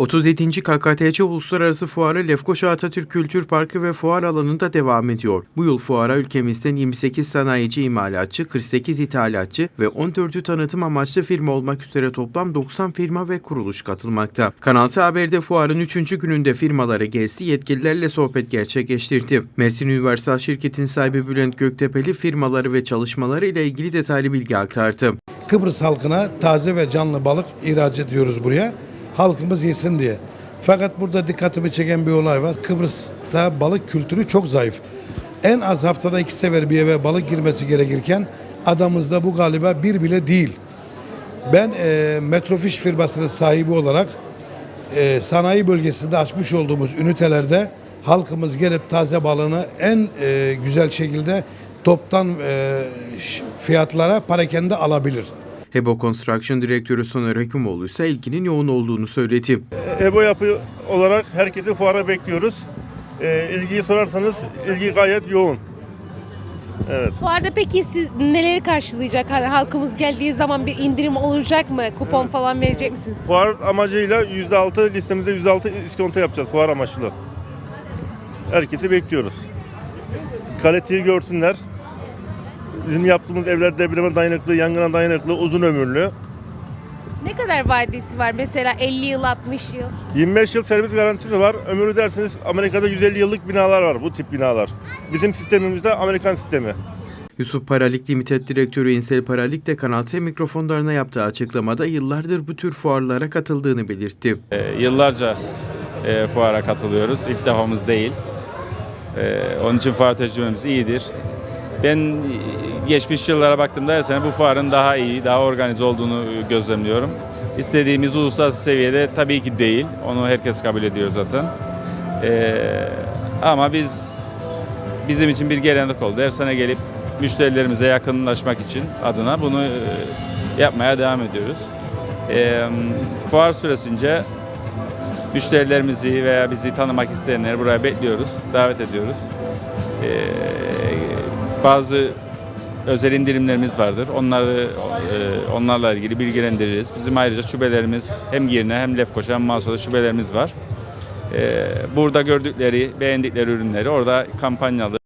37. KKTC Uluslararası Fuarı Lefkoşa Atatürk Kültür Parkı ve fuar alanında devam ediyor. Bu yıl fuara ülkemizden 28 sanayici imalatçı, 48 ithalatçı ve 14'ü tanıtım amaçlı firma olmak üzere toplam 90 firma ve kuruluş katılmakta. Kanal T Haber'de fuarın 3. gününde firmalara gezdi, yetkililerle sohbet gerçekleştirdi. Mersin Üniversal Şirket'in sahibi Bülent Göktepe'li firmaları ve çalışmaları ile ilgili detaylı bilgi aktardı. Kıbrıs halkına taze ve canlı balık ihraç ediyoruz buraya. Halkımız yesin diye. Fakat burada dikkatimi çeken bir olay var. Kıbrıs'ta balık kültürü çok zayıf. En az haftada iki sefer bir eve balık girmesi gerekirken adamızda bu galiba bir bile değil. Ben e, Metrofiş firmasının sahibi olarak e, sanayi bölgesinde açmış olduğumuz ünitelerde halkımız gelip taze balığını en e, güzel şekilde toptan e, fiyatlara parakende alabilir. Hebo Construction Direktörü Soner Hekimoğlu ise ilginin yoğun olduğunu söyledi. EBO yapı olarak herkesi fuara bekliyoruz. Ee, ilgiyi sorarsanız ilgi gayet yoğun. Evet. Fuarda peki siz neleri karşılayacak? Hani halkımız geldiği zaman bir indirim olacak mı? Kupon falan verecek misiniz? Fuar amacıyla %6 listemizde %6 iskonto yapacağız fuar amaçlı. Herkesi bekliyoruz. Kaliteyi görsünler. Bizim yaptığımız evler depreme dayanıklı, yangına dayanıklı, uzun ömürlü. Ne kadar vadesi var? Mesela 50 yıl, 60 yıl. 25 yıl servis garantisi var. Ömrü derseniz Amerika'da 150 yıllık binalar var bu tip binalar. Bizim sistemimizde Amerikan sistemi. Yusuf Paralik Limited Direktörü İnsel Paralik de Kanal T mikrofonlarına yaptığı açıklamada yıllardır bu tür fuarlara katıldığını belirtti. E, yıllarca e, fuara katılıyoruz. İlk defamız değil. E, onun için fuar tecrübemiz iyidir. Ben e, geçmiş yıllara baktığımda her sene bu fuarın daha iyi, daha organize olduğunu e, gözlemliyorum. İstediğimiz uluslararası seviyede tabii ki değil. Onu herkes kabul ediyor zaten. E, ama biz bizim için bir gelenek oldu. Her sene gelip müşterilerimize yakınlaşmak için adına bunu e, yapmaya devam ediyoruz. E, fuar süresince müşterilerimizi veya bizi tanımak isteyenleri buraya bekliyoruz, davet ediyoruz. Ee, bazı özel indirimlerimiz vardır. Onları e, onlarla ilgili bilgilendiririz. Bizim ayrıca şubelerimiz hem Girne hem Lefkoşa hem Mansur'da şubelerimiz var. Ee, burada gördükleri, beğendikleri ürünleri orada kampanyalı